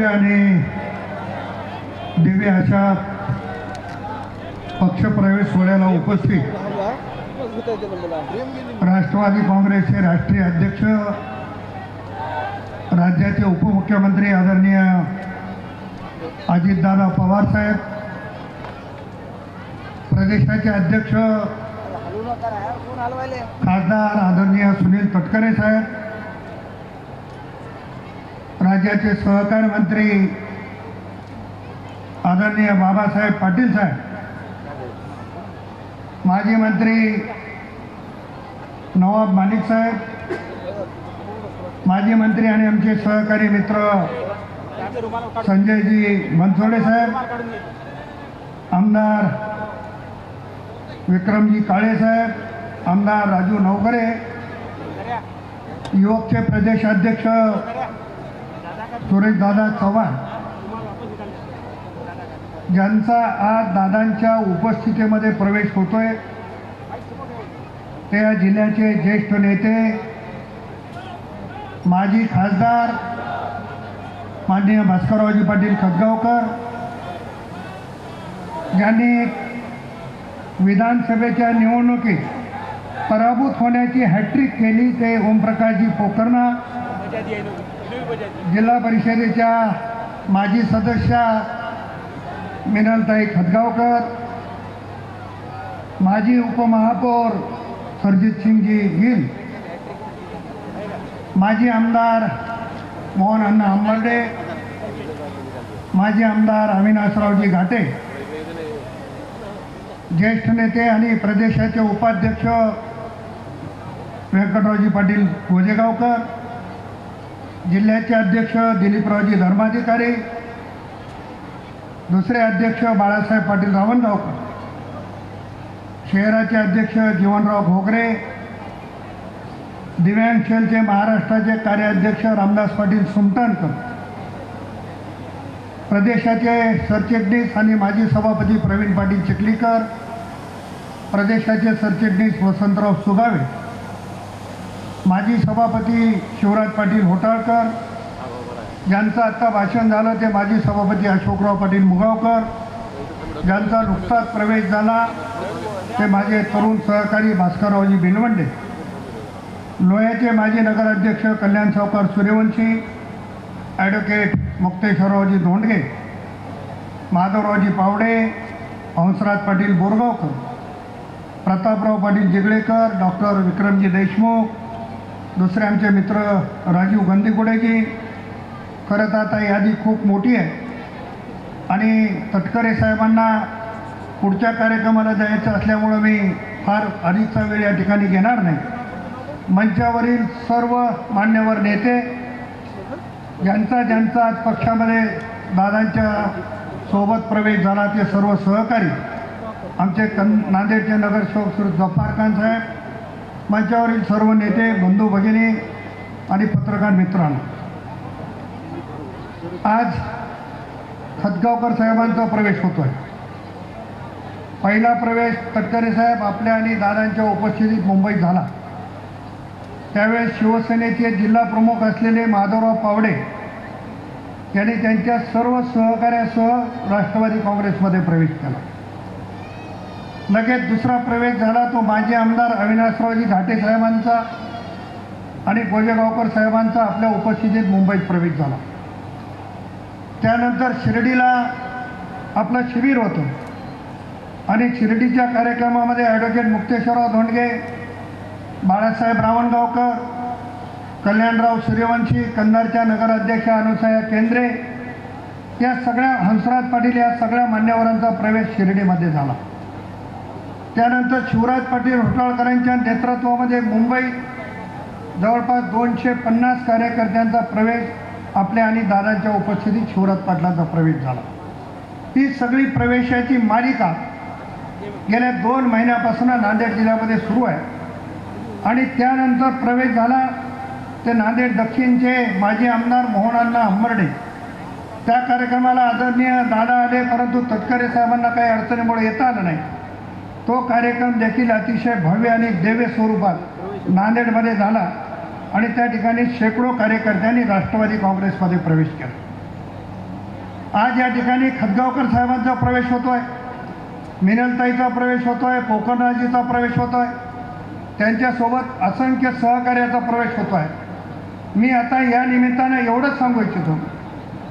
भव्य आणि दिव्य अशा पक्षप्रवेश सोहळ्याला उपस्थित राष्ट्रवादी काँग्रेसचे राष्ट्रीय अध्यक्ष राज्याचे उपमुख्यमंत्री आदरणीय अजितदादा पवार साहेब प्रदेशाचे अध्यक्ष खासदार आदरणीय सुनील तटकरे साहेब राज्याचे सहकार मंत्री आदरणीय बाबासाहेब पाटील साहेब माजी मंत्री नवाब मालिक साहेब माजी मंत्री आणि आमचे सहकारी मित्र संजयजी बनसोडे साहेब आमदार विक्रमजी काळे साहेब आमदार राजू नवकरे युवकचे प्रदेशाध्यक्ष सुरेशदादा चव्हाण ज्यांचा आज दादांच्या उपस्थितीमध्ये प्रवेश होतोय. ते या जिल्ह्याचे ज्येष्ठ नेते माजी खासदार माननीय भास्कररावजी पाटील खतगावकर ज्यांनी विधानसभेच्या निवडणुकीत पराभूत होण्याची हॅट्रिक केली ते ओमप्रकाशजी पोकर्णा जिल्हा परिषदेच्या माजी सदस्या मिनलताई खतगावकर माजी उपमहापौर सरजित सिंगजी गिल माजी आमदार मोहन अण्णा आंबर्डे माजी आमदार अविनाशरावजी घाटे ज्येष्ठ नेते आणि प्रदेशाचे उपाध्यक्ष व्यंकटरावजी पाटील गोजेगावकर जिल्ह्याचे अध्यक्ष दिलीपरावजी धर्माधिकारी दुसरे अध्यक्ष बाळासाहेब पाटील रावणगावकर शहराचे अध्यक्ष जीवनराव घोगरे दिव्यांग सेलचे महाराष्ट्राचे कार्याध्यक्ष रामदास पाटील सुमटणकर प्रदेशाचे सरचिटणीस आणि माजी सभापती प्रवीण पाटील चिखलीकर प्रदेशाचे सरचिटणीस वसंतराव सुगावे माजी सभापती शिवराज पाटील होटाळकर ज्यांचं आत्ता भाषण झालं ते माजी सभापती अशोकराव पाटील मुगावकर. ज्यांचा नुकताच प्रवेश झाला ते माझे तरुण सहकारी भास्कररावजी बिलवंडे लोह्याचे माजी नगराध्यक्ष कल्याण सावकार सूर्यवंशी ॲडव्होकेट मुक्तेश्वररावजी धोंडगे माधवरावजी पावडे हंसराज पाटील बोरगावकर प्रतापराव पाटील जिगळेकर डॉक्टर विक्रमजी देशमुख दुसरे आमचे मित्र राजीव गंदीगुडेजी खरं तर आता यादी खूप मोठी आहे. आणि तटकरे साहेबांना पुढच्या कार्यक्रमाला जायचं असल्यामुळं मी फार अडीचचा वेळ या ठिकाणी घेणार नाही. मंचावरील सर्व मान्यवर नेते ज्यांचा ज्यांचा आज पक्षामध्ये दादांच्या सोबत प्रवेश झाला ते सर्व सहकारी. आमचे कन नांदेडचे नगरसेवक श्री जफार खान साहेब मंचावरील सर्व नेते बंधू भगिनी आणि पत्रकार मित्रांनो आज खतगावकर साहेबांचा प्रवेश होतो आहे पहिला प्रवेश तटकरे साहेब आपल्या आणि दादांच्या उपस्थितीत मुंबईत झाला. त्यावेळेस शिवसेनेचे जिल्हा प्रमुख असलेले माधवराव पावडे यांनी त्यांच्या सर्व सहकार्यासह राष्ट्रवादी काँग्रेसमध्ये प्रवेश केला. लगेच दुसरा प्रवेश झाला तो माजी आमदार अविनाशरावजी घाटे साहेबांचा आणि गोजेगावकर साहेबांचा आपल्या उपस्थितीत मुंबईत प्रवेश झाला. त्यानंतर शिर्डीला आपलं शिबिर होतं. आणि शिर्डीच्या कार्यक्रमामध्ये ॲडव्होकेट मुक्तेश्वरराव धोंडगे बाळासाहेब रावणगावकर कल्याणराव सूर्यवंशी कन्नडच्या नगराध्यक्षा अनुसया केंद्रे या सगळ्या हंसराज पाटील या सगळ्या मान्यवरांचा प्रवेश शिर्डीमध्ये झाला. त्यानंतर शिवराज पाटील होटाळकरांच्या नेतृत्वामध्ये मुंबई जवळपास दोनशे पन्नास कार्यकर्त्यांचा प्रवेश आपल्या आणि दादांच्या उपस्थितीत शिवराज पाटलांचा प्रवेश झाला. ती सगळी प्रवेशाची मालिका गेल्या दोन महिन्यापासून नांदेड जिल्ह्यामध्ये सुरू आहे. आणि त्यानंतर प्रवेश झाला ते नांदेड दक्षिणचे माजी आमदार मोहनांना हंबर्डे. त्या कार्यक्रमाला आदरणीय दादा आले परंतु तटकरे साहेबांना काही अडचणीमुळे येता आलं नाही. तो कार्यक्रम देखील अतिशय भव्य आणि देव्य स्वरूपात नांदेडमध्ये झाला आणि त्या ठिकाणी शेकडो कार्यकर्त्यांनी राष्ट्रवादी काँग्रेसमध्ये प्रवेश केला. आज या ठिकाणी खदगावकर साहेबांचा प्रवेश होतो आहे मिनलताईचा प्रवेश होतो आहे पोखरराजीचा प्रवेश होतो आहे त्यांच्यासोबत असंख्य सहकार्याचा प्रवेश होतो आहे मी आता या निमित्तानं एवढंच सांगू इच्छितो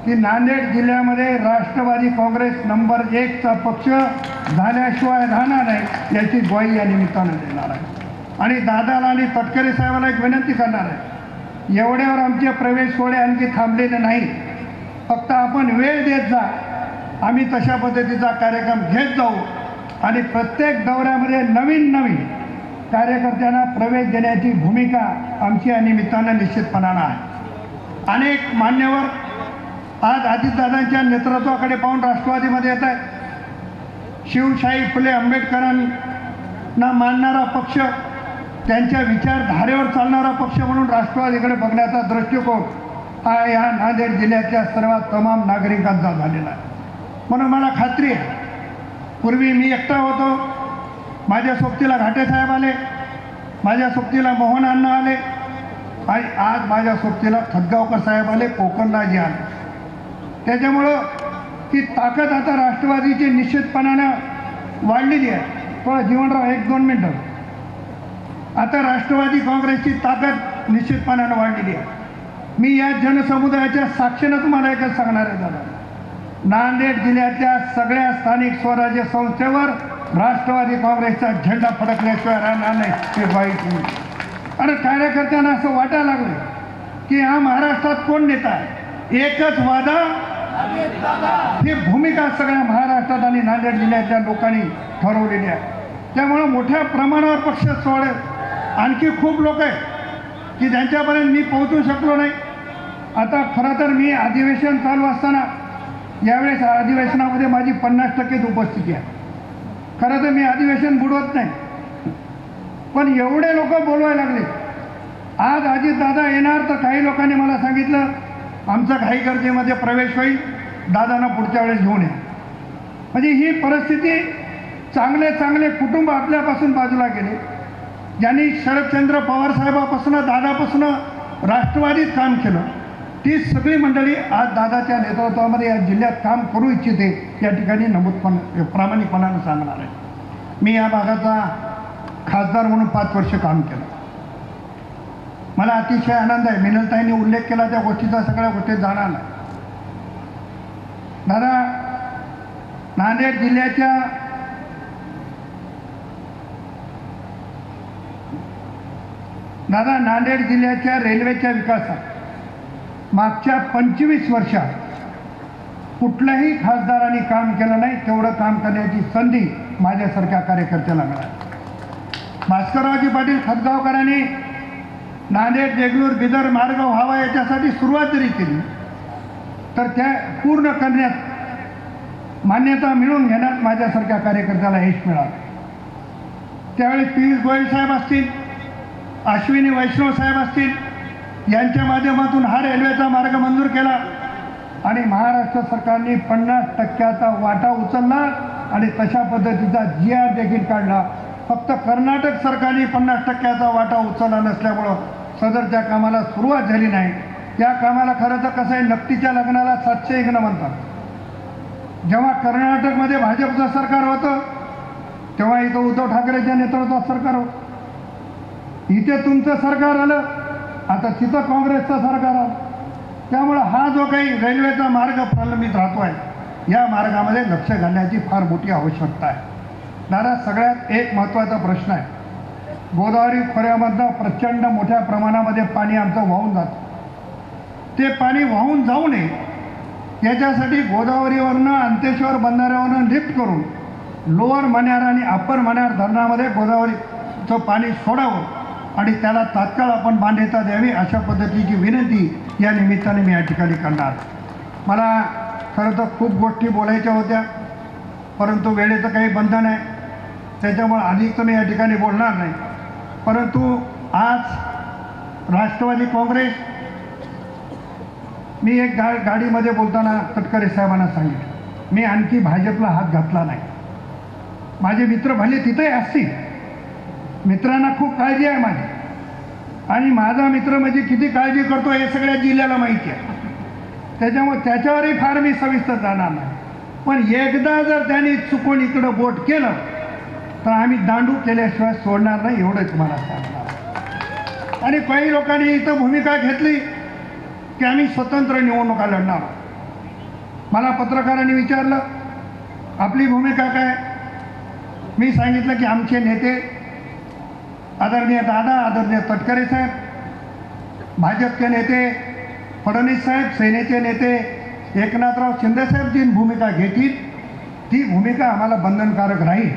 की नांदेड जिल्ह्यामध्ये राष्ट्रवादी काँग्रेस नंबर एकचा पक्ष झाल्याशिवाय राहणार नाही याची ग्वाही या निमित्तानं देणार आहे. आणि दादाला आणि तटकरे साहेबांना एक विनंती करणार आहे. एवढ्यावर आमचे प्रवेश सोहळे आणखी थांबलेले नाही. फक्त आपण वेळ देत जा. आम्ही तशा पद्धतीचा कार्यक्रम घेत जाऊ. आणि प्रत्येक दौऱ्यामध्ये नवीन नवीन कार्यकर्त्यांना प्रवेश देण्याची भूमिका आमची या निमित्तानं निश्चितपणानं आहे. अनेक मान्यवर आज अजितदादांच्या नेतृत्वाकडे पाहून राष्ट्रवादीमध्ये येत आहे शिवशाही फुले आंबेडकरांना मानणारा पक्ष त्यांच्या विचारधारेवर चालणारा पक्ष म्हणून राष्ट्रवादीकडे बघण्याचा दृष्टिकोन हा या नांदेड जिल्ह्यातल्या सर्व तमाम नागरिकांचा झालेला आहे. म्हणून मला खात्री आहे पूर्वी मी एकटा होतो. माझ्या सोबतीला घाटेसाहेब आले माझ्या सोबतीला मोहन अण्णा आले आणि आज माझ्या सोबतीला खदगावकर साहेब आले कोकणराजी आले. त्याच्यामुळं ती ताकद आता राष्ट्रवादीची निश्चितपणानं वाढलेली आहे. थोडा जीवनराव एक दोन मिनटं. आता राष्ट्रवादी काँग्रेसची ताकद निश्चितपणानं वाढलेली आहे. मी या जनसमुदायाच्या साक्षीनं तुम्हाला एकच सांगणार आहे दादा. नांदेड जिल्ह्यातल्या सगळ्या स्थानिक स्वराज्य संस्थेवर राष्ट्रवादी काँग्रेसचा झेंडा फडकल्याशिवाय राहणार नाही ते वाईट होईल आणि कार्यकर्त्यांना असं वाटायला लागलं की हा महाराष्ट्रात कोण नेता आहे? एकच वादा ही भूमिका सगळ्या महाराष्ट्रात आणि नांदेड जिल्ह्यातल्या लोकांनी ठरवलेली आहे. त्यामुळं मोठ्या प्रमाणावर पक्ष सोडे आणखी खूप लोक आहेत की ज्यांच्यापर्यंत मी पोहोचू शकलो नाही. आता खरं तर मी अधिवेशन चालू असताना यावेळेस अधिवेशनामध्ये माझी पन्नास टक्केच उपस्थिती आहे. खरं तर मी अधिवेशन बुडवत नाही. पण एवढे लोक बोलवायला लागले. आज अजितदादा येणार तर काही लोकांनी मला सांगितलं आमचा घाईगर्जेमध्ये प्रवेश होईल. दादांना पुढच्या वेळेस घेऊन या. म्हणजे ही परिस्थिती चांगले चांगले कुटुंब आपल्यापासून बाजूला गेले. ज्यांनी शरदचंद्र पवार साहेबापासून दादापासून राष्ट्रवादीत काम केलं ती सगळी मंडळी आज दादाच्या नेतृत्वामध्ये या जिल्ह्यात काम करू इच्छिते या ठिकाणी नमूदपण प्रामाणिकपणानं सांगणार आहे. मी या भागाचा खासदार म्हणून पाच वर्ष काम केलं. मला अतिशय आनंद आहे. मिनलताईंनी उल्लेख केला त्या गोष्टीचा सगळ्या गोष्टी जाणार नाही. दादा नांदेड जिल्ह्याच्या दादा नांदेड जिल्ह्याच्या रेल्वेच्या विकासात मागच्या पंचवीस वर्षात कुठल्याही खासदारांनी काम केलं नाही तेवढं काम करण्याची संधी माझ्यासारख्या कार्यकर्त्याला मिळाली. भास्कररावजी पाटील खतगावकरांनी नांदेड देगलूर बिदर मार्ग व्हावा याच्यासाठी सुरुवात जरी केली तर त्या पूर्ण करण्यात मान्यता मिळवून घेण्यात माझ्यासारख्या कार्यकर्त्याला यश मिळालं. त्यावेळी पियुष गोयल साहेब असतील अश्विनी वैष्णव साहेब असतील यांच्या माध्यमातून हा रेल्वेचा मार्ग मंजूर केला आणि महाराष्ट्र सरकारने पन्नास टक्क्याचा वाटा उचलला आणि तशा पद्धतीचा जी आर देखील काढला. फक्त कर्नाटक सरकारने पन्नास टक्क्याचा वाटा उचलला नसल्यामुळं सदरच्या कामाला सुरुवात झाली नाही. त्या कामाला खरं तर कसं आहे नक्कीच्या लग्नाला सातशे एक म्हणतात. जेव्हा कर्नाटकमध्ये भाजपचं सरकार होतं तेव्हा इथं उद्धव ठाकरेच्या नेतृत्वात सरकार होतं. इथे तुमचं सरकार आलं आता तिथं काँग्रेसचं सरकार आलं. त्यामुळं हा जो काही रेल्वेचा मार्ग प्रलंबित राहतो आहे या मार्गामध्ये लक्ष घालण्याची फार मोठी आवश्यकता आहे. दादा सगळ्यात एक महत्त्वाचा प्रश्न आहे. गोदावरी खोऱ्यामधनं प्रचंड मोठ्या प्रमाणामध्ये पाणी आमचं वाहून जातं. ते पाणी वाहून जाऊ नये. याच्यासाठी गोदावरीवरनं अंतेश्वर बंधाऱ्यावरनं लिफ्ट करून लोअर मण्यार आणि अप्पर मण्यार धरणामध्ये गोदावरीचं पाणी सोडावं आणि त्याला तात्काळ आपण मान्यता द्यावी अशा पद्धतीची विनंती या निमित्ताने मी या ठिकाणी करणार. मला खरं तर खूप गोष्टी बोलायच्या होत्या परंतु वेळेचं काही बंधन आहे. त्याच्यामुळे अधिक तर मी या ठिकाणी बोलणार नाही. परंतु आज राष्ट्रवादी काँग्रेस मी एक गा गाडीमध्ये बोलताना तटकरे साहेबांना सांगितलं. मी आणखी भाजपला हात घातला नाही. माझे मित्र भले तिथंही असतील. मित्रांना खूप काळजी आहे माझी. आणि माझा मित्र म्हणजे किती काळजी करतो हे सगळ्या जिल्ह्याला माहिती आहे. त्याच्यामुळे त्याच्यावरही फार मी सविस्तर जाणार नाही. पण एकदा जर त्यांनी चुकून इकडं बोट केलं तर आम्ही दांडू केल्याशिवाय सोडणार नाही एवढं तुम्हाला सांगणार. आणि काही लोकांनी इथं भूमिका घेतली. की आम्ही स्वतंत्र निवडणुका लढणार. मला पत्रकारांनी विचारलं आपली भूमिका काय? मी सांगितलं की आमचे नेते आदरणीय दादा आदरणीय तटकरे साहेब भाजपचे नेते फडणवीस साहेब सेनेचे नेते एकनाथराव शिंदेसाहेब जी भूमिका घेतील. ती भूमिका आम्हाला बंधनकारक राहील.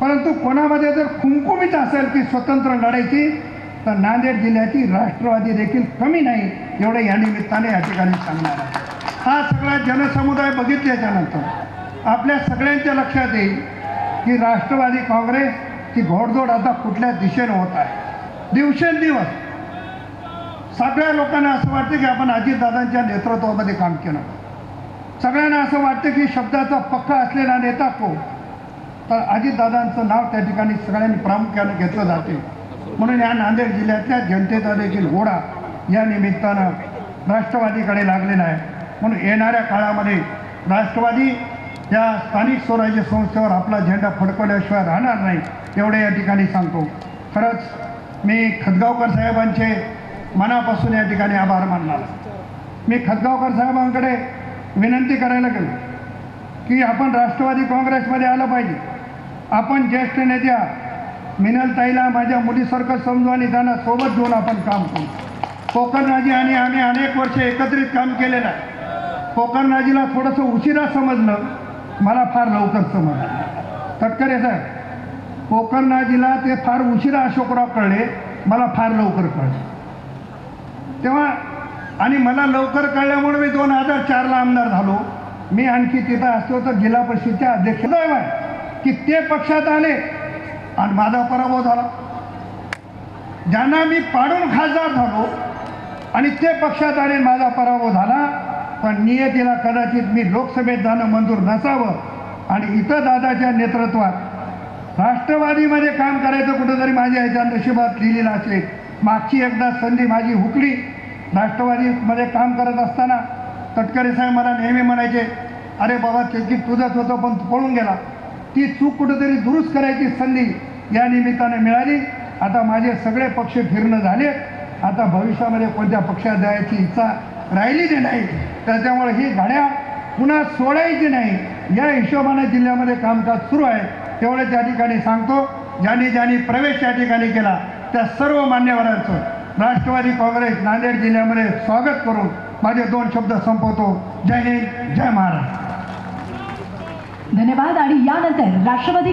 परंतु कोणामध्ये जर खुमखुमीच असेल की स्वतंत्र लढायची तर नांदेड जिल्ह्याची राष्ट्रवादी देखील कमी नाही एवढं या निमित्ताने या ठिकाणी सांगणार आहे. हा सगळा जनसमुदाय बघितल्याच्यानंतर आपल्या सगळ्यांच्या लक्षात येईल की राष्ट्रवादी काँग्रेस ही घोडदौड आता कुठल्या दिशेनं होत आहे. दिवसेंदिवस सगळ्या लोकांना असं वाटतं की आपण अजितदादांच्या नेतृत्वामध्ये काम केलं. सगळ्यांना असं वाटतं की शब्दाचा पक्का असलेला नेता कोण? तर अजितदादांचं नाव त्या ठिकाणी सगळ्यांनी प्रामुख्यानं घेतलं जाते. म्हणून या नांदेड जिल्ह्यातल्या जनतेचा देखील ओढा या निमित्तानं राष्ट्रवादीकडे लागलेला आहे. म्हणून येणाऱ्या काळामध्ये राष्ट्रवादी या स्थानिक स्वराज्य संस्थेवर आपला झेंडा फडकवल्याशिवाय राहणार नाही एवढे या ठिकाणी सांगतो. खरंच मी खतगावकर साहेबांचे मनापासून या ठिकाणी आभार मानणार मी खतगावकर साहेबांकडे विनंती करायला गेलो की आपण राष्ट्रवादी काँग्रेसमध्ये आलं पाहिजे. आपण ज्येष्ठ नेत्या मिनलताईला माझ्या मुलीसारखं समजू आणि त्यांना सोबत घेऊन आपण काम करू. कोकणराजी आणि आम्ही अनेक वर्ष एकत्रित काम केलेलं आहे कोकणराजीला थोडंसं उशिरा समजलं मला फार लवकर समजलं. तटकरे साहेब कोकणराजीला ते फार उशिरा अशोकराव कळले मला फार लवकर कळले. तेव्हा आणि मला लवकर कळल्यामुळे मी दोन हजार चारला आमदार झालो. मी आणखी तिथं असतो तर जिल्हा परिषदच्या अध्यक्ष की ते पक्षात आले आणि माझा पराभव झाला. ज्यांना मी पाडून खासदार झालो आणि ते पक्षात आले माझा पराभव झाला पण नियतीला कदाचित मी लोकसभेत जाणं मंजूर नसावं आणि इथं दादाच्या नेतृत्वात राष्ट्रवादीमध्ये काम करायचं कुठंतरी माझ्या ह्याच्या नशिबात लिहिलेलं असेल. मागची एकदा संधी माझी हुकली. राष्ट्रवादीमध्ये काम करत असताना तटकरे साहेब मला नेहमी म्हणायचे अरे बाबा चेकी तुझंच होतं पण पळून गेला. ती चूक कुठंतरी दुरुस्त करायची संधी या निमित्ताने मिळाली. आता माझे सगळे पक्ष फिरणं झाले. आता भविष्यामध्ये कोणत्या पक्षात जायची इच्छा राहिलीच नाही त्याच्यामुळे ही गाड्या पुन्हा सोडायची नाही. या हिशोबाने जिल्ह्यामध्ये कामकाज सुरू आहे. तेवढे त्या ठिकाणी सांगतो ज्यांनी ज्यांनी प्रवेश त्या ठिकाणी केला त्या सर्व मान्यवरांचं राष्ट्रवादी काँग्रेस नांदेड जिल्ह्यामध्ये स्वागत करून माझे दोन शब्द संपवतो. जय हिंद जय महाराष्ट्र. धन्यवाद. आणि यानंतर राष्ट्रवादी